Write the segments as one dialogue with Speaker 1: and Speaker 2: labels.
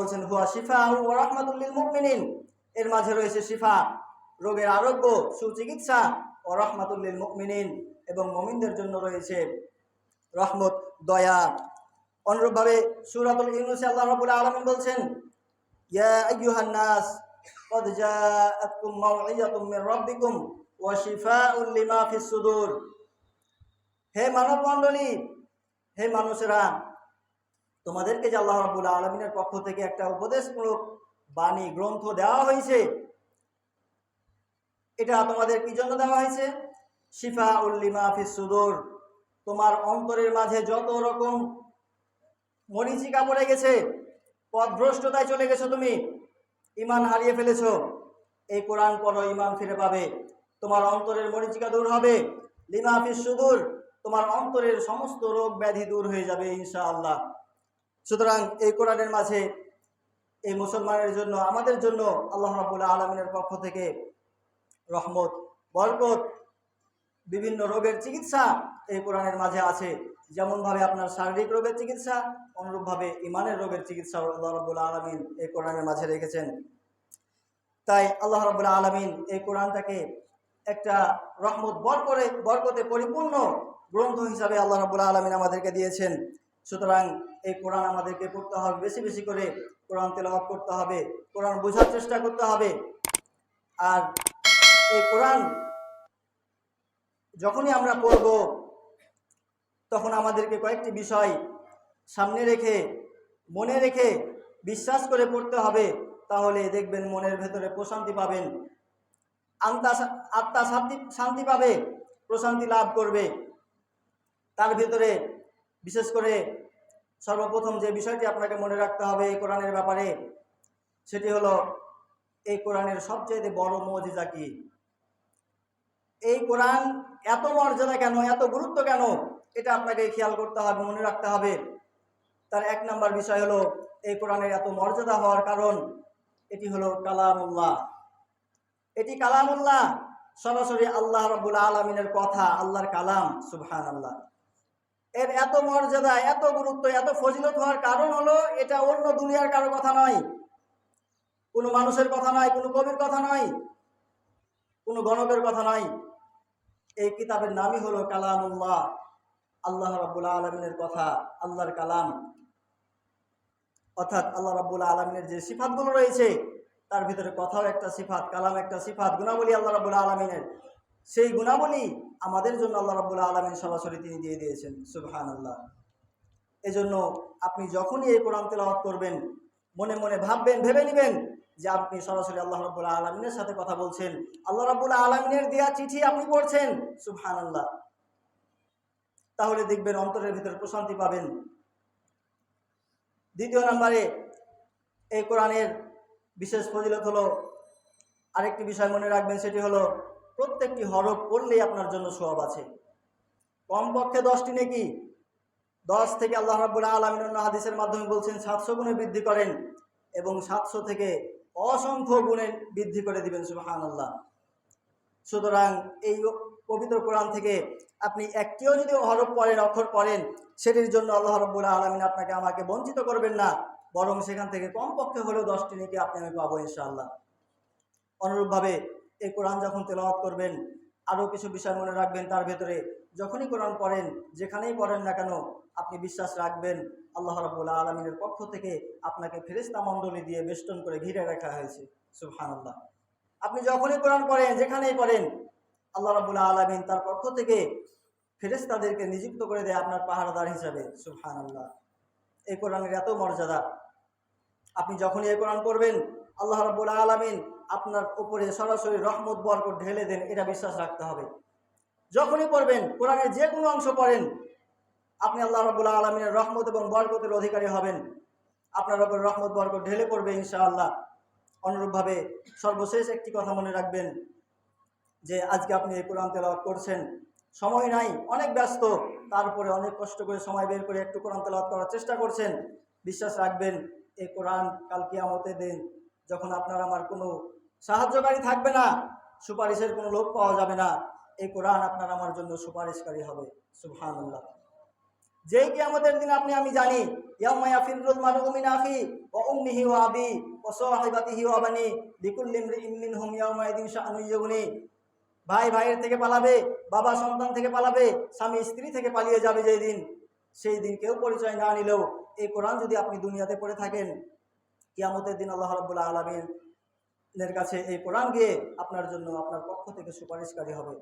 Speaker 1: বলছেন হুয়া শিফা ও রহমাতুল্লিল মুমিনিন এর মাঝে রয়েছে শিফা রোগের আরোগ্য সুচিকিৎসা ও রহমাতুল্লিল মুমিনিন এবং মমিনদের জন্য রয়েছে রহমত দয়া অনুরূপভাবে সুরাতুল ইউনুসে আল্লাহ রাব্বুল আলামিন বলছেন ইয়া আইয়ুহান নাস قد جاءتكم موعظة من ربكم وشفاء لما في الصدور হে মানব মণ্ডলী হে মানুষেরা তোমাদেরকে যে আল্লাহ রাব্বুল আলমিনের পক্ষ থেকে একটা উপদেশমূলক বাণী, গ্রন্থ দেওয়া হয়েছে, এটা তোমাদের কি জন্য দেওয়া হয়েছে? শিফা উল্লিমা ফিসুদুর তোমার অন্তরের মাঝে যত রকম মরিচিকা পড়ে গেছে পথভ্রষ্টতায় চলে গেছো তুমি ইমান হারিয়ে ফেলেছ, এই কোরআন পড়ো ইমান ফিরে পাবে। তোমার অন্তরের মরিচিকা দূর হবে। লিমা ফিসুদুর তোমার অন্তরের সমস্ত রোগ ব্যাধি দূর হয়ে যাবে ইনশাআল্লাহ। সুতরাং এই কোরআনের মাঝে এই মুসলমানের জন্য, আমাদের জন্য আল্লাহ রাবুল্লাহ আলমিনের পক্ষ থেকে রহমত, বরকত, বিভিন্ন রোগের চিকিৎসা এই কোরআনের মাঝে আছে। যেমনভাবে আপনার শারীরিক রোগের চিকিৎসা, অনুরূপভাবে ইমানের রোগের চিকিৎসা আল্লাহ রবুল্লাহ আলমিন এই কোরআনের মাঝে রেখেছেন। তাই আল্লাহ রবুল্লাহ আলমিন এই কোরআনটাকে একটা রহমত বর করে বরকতে পরিপূর্ণ গ্রন্থ হিসাবে আল্লাহ রবুল্লাহ আলমিন আমাদেরকে দিয়েছেন। সুতরাং এই কোরআন আমাদেরকে পড়তে হবে, বেশি বেশি করে কোরআন তেলাওয়াত করতে হবে, কোরআন বোঝার চেষ্টা করতে হবে। আর এই কোরআন যখনই আমরা পড়ব, তখন আমাদেরকে কয়েকটি বিষয় সামনে রেখে, মনে রেখে বিশ্বাস করে পড়তে হবে, তাহলে দেখবেন মনের ভেতরে প্রশান্তি পাবেন। আত্মা আত্মা শান্তি শান্তি পাবে, প্রশান্তি লাভ করবে। তার ভেতরে বিশেষ করে সর্বপ্রথম যে বিষয়টি আপনাকে মনে রাখতে হবে এই কোরআনের ব্যাপারে, সেটি হলো, এই কোরআনের সবচেয়ে বড় মজিজা কি? এই কোরআন এত মর্যাদা কেন, এত গুরুত্ব কেন? এটা আপনাকে খেয়াল করতে হবে, মনে রাখতে হবে। তার এক নাম্বার বিষয় হলো, এই কোরআনের এত মর্যাদা হওয়ার কারণ, এটি হলো কালামুল্লাহ। এটি কালামুল্লাহ সরাসরি আল্লাহ রবুল আলমিনের কথা, আল্লাহর কালাম সুবহান আল্লাহ এর এত মর্যাদা, এত গুরুত্ব, এত ফজিলত হওয়ার কারণ হলো এটা অন্য দুনিয়ার কারও কথা নয়। কোনো মানুষের কথা নয়, কোনো কবির কথা নয়, কোনো গণকের কথা নয়। এই কিতাবের নামই হলো কালামুল্লাহ। আল্লাহ রাব্বুল আলমিনের কথা, আল্লাহর কালাম। অর্থাৎ আল্লাহ রাব্বুল আলমিনের যে সিফাতগুলো রয়েছে, তার ভিতরে কথাও একটা সিফাত, কালাম একটা সিফাত, গুণাবলী আল্লাহ রাবুল আলমিনের। সেই গুণাবলী আমাদের জন্য আল্লাহ রাবুল আলমিন সরাসরি তিনি দিয়ে দিয়েছেন সুবহান আল্লাহ এজন্য আপনি যখনই এই কোরআন তেলাওয়াত করবেন, মনে মনে ভাববেন, ভেবে নেবেন যে আপনি সরাসরি আল্লাহ রাবুল আলমিনের সাথে কথা বলছেন। আল্লাহ রাবুল আলমিনের দেওয়া চিঠি আপনি পড়ছেন সুবহান আল্লাহ তাহলে দেখবেন অন্তরের ভিতরে প্রশান্তি পাবেন। দ্বিতীয় নম্বরে এই কোরআনের বিশেষ ফজিলত হলো আরেকটি বিষয় মনে রাখবেন, সেটি হলো প্রত্যেকটি হরফ পড়লেই আপনার জন্য সোয়াব আছে। কমপক্ষে দশটি নাকি? দশ থেকে আল্লাহ রাবুল আলমিন হাদিসের মাধ্যমে বলছেন, সাতশো গুণে বৃদ্ধি করেন এবং সাতশো থেকে অসংখ্য গুণে বৃদ্ধি করে দিবেন সুবাহান আল্লাহ সুতরাং এই পবিত্র কোরআন থেকে আপনি একটিও যদি হরফ পড়েন, অক্ষর পড়েন, সেটির জন্য আল্লাহ রব্বুল আলমিন আপনাকে আমাকে বঞ্চিত করবেন না। বরং সেখান থেকে কমপক্ষে হলেও দশটি নাকি আপনি আমি পাবো, ইনশাআল্লাহ। অনুরূপভাবে এই কোরআন যখন তেলাওয়াত করবেন, আরও কিছু বিষয় মনে রাখবেন তার ভেতরে, যখনই কোরআন পড়েন, যেখানেই পড়েন না কেন, আপনি বিশ্বাস রাখবেন, আল্লাহ রবুল্লা আলমিনের পক্ষ থেকে আপনাকে ফেরিস্তা মণ্ডলী দিয়ে বেষ্টন করে ঘিরে রাখা হয়েছে। সুবহানাল্লাহ। আপনি যখনই কোরআন পড়েন, যেখানেই পড়েন, আল্লাহ রবুল্লা আলমিন তার পক্ষ থেকে ফেরেস্তাদেরকে নিযুক্ত করে দেয় আপনার পাহারাদার হিসাবে। সুবহান আল্লাহ এই কোরআনের এত মর্যাদা। আপনি যখনই এই কোরআন পড়বেন, আল্লাহ রব্বুল আলমিন আপনার উপরে সরাসরি রহমত, বরকত ঢেলে দেন, এটা বিশ্বাস রাখতে হবে। যখনই পড়বেন, কোরআনের যে কোনো অংশ পড়েন, আপনি আল্লাহ রব্বুল্লাহ আলমিনের রহমত এবং বরকতের অধিকারী হবেন। আপনার ওপর রহমত, বরকত ঢেলে পড়বে ইনশাআল্লাহ। অনুরূপভাবে সর্বশেষ একটি কথা মনে রাখবেন, যে আজকে আপনি এই কোরআন তেলাওয়াত করছেন। সময় নাই, অনেক ব্যস্ত তারপরে অনেক কষ্ট করে সময় বের করে একটু কোরআন তেলাওয়াত করার চেষ্টা করছেন। বিশ্বাস রাখবেন, এই কোরআন কাল কিয়ামতের দিন, যখন আপনার আমার কোনো সাহায্যকারী থাকবে না। সুপারিশের কোনো লোক পাওয়া যাবে না। এই কোরআন আপনার আমার জন্য সুপারিশকারী হবে। সুবহানাল্লাহ। যেই কিয়ামতের দিন আপনি, আমি জানি ভাই ভাইয়ের থেকে পালাবে, বাবা সন্তান থেকে পালাবে, স্বামী স্ত্রী থেকে পালিয়ে যাবে যেই দিন। সেই দিন কেউ পরিচয় না নিলেও এই কোরআন যদি আপনি দুনিয়াতে পড়ে থাকেন, কিয়ামতের দিন আল্লাহ রাব্বুল আলামিন এর কাছে এই কোরআন গিয়ে আপনার জন্য আপনার পক্ষ থেকে সুপারিশকারী হবে।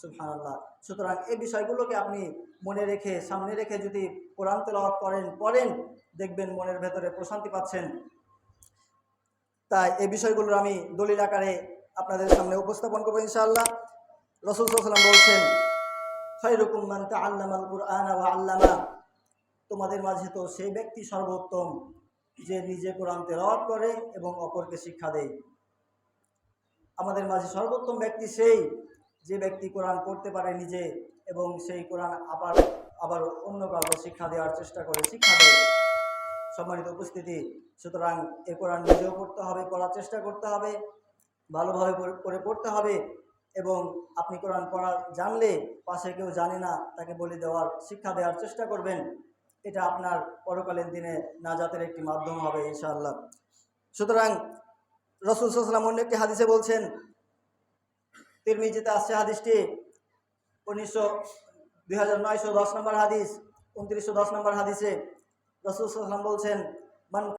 Speaker 1: সুবহানাল্লাহ। সুতরাং এই বিষয়গুলোকে আপনি মনে রেখে, সামনে রেখে যদি কোরআন তেলাওয়াত করেন, পড়েন, দেখবেন মনের ভেতরে প্রশান্তি পাচ্ছেন। তাই এই বিষয়গুলোর আমি দলিল আকারে আপনাদের সামনে উপস্থাপন করব ইনশাআল্লাহ। রসুল সাল্লাম বলছেন খৈরুকুম মান তাআল্লামাল কুরআন ওয়া আল্লামা। তোমাদের মাঝে তো সেই ব্যক্তি সর্বোত্তম, যে নিজে কোরআন তেলাওয়াত করে এবং অপরকে শিক্ষা দেয়। আমাদের মাঝে সর্বোত্তম ব্যক্তি সেই যে ব্যক্তি কোরআন পড়তে পারে নিজে এবং সেই কোরআন আবার আবার অন্য কাউকে শিক্ষা দেওয়ার চেষ্টা করে, শিক্ষা দেয়। সম্মানিত উপস্থিতি, সুতরাং এ কোরআন নিজেও পড়তে হবে, পড়ার চেষ্টা করতে হবে, ভালোভাবে করে- পড়তে হবে এবং আপনি কোরআন পড়া জানলে পাশে কেউ জানে না, তাকে বলে দেওয়ার, শিক্ষা দেওয়ার চেষ্টা করবেন। এটা আপনার পরকালীন দিনে নাজাতের একটি মাধ্যম হবে ইনশাআল্লাহ। সুতরাং রসুল সাল্লাম অন্য একটি হাদিসে বলছেন, তিরমিজিতে আসছে হাদিসটি, উনিশশো দুই হাজার নয়শো দশ নম্বর হাদিস, উনত্রিশশো দশ নম্বর হাদিসে রসুল সাল্লাম বলছেন, মান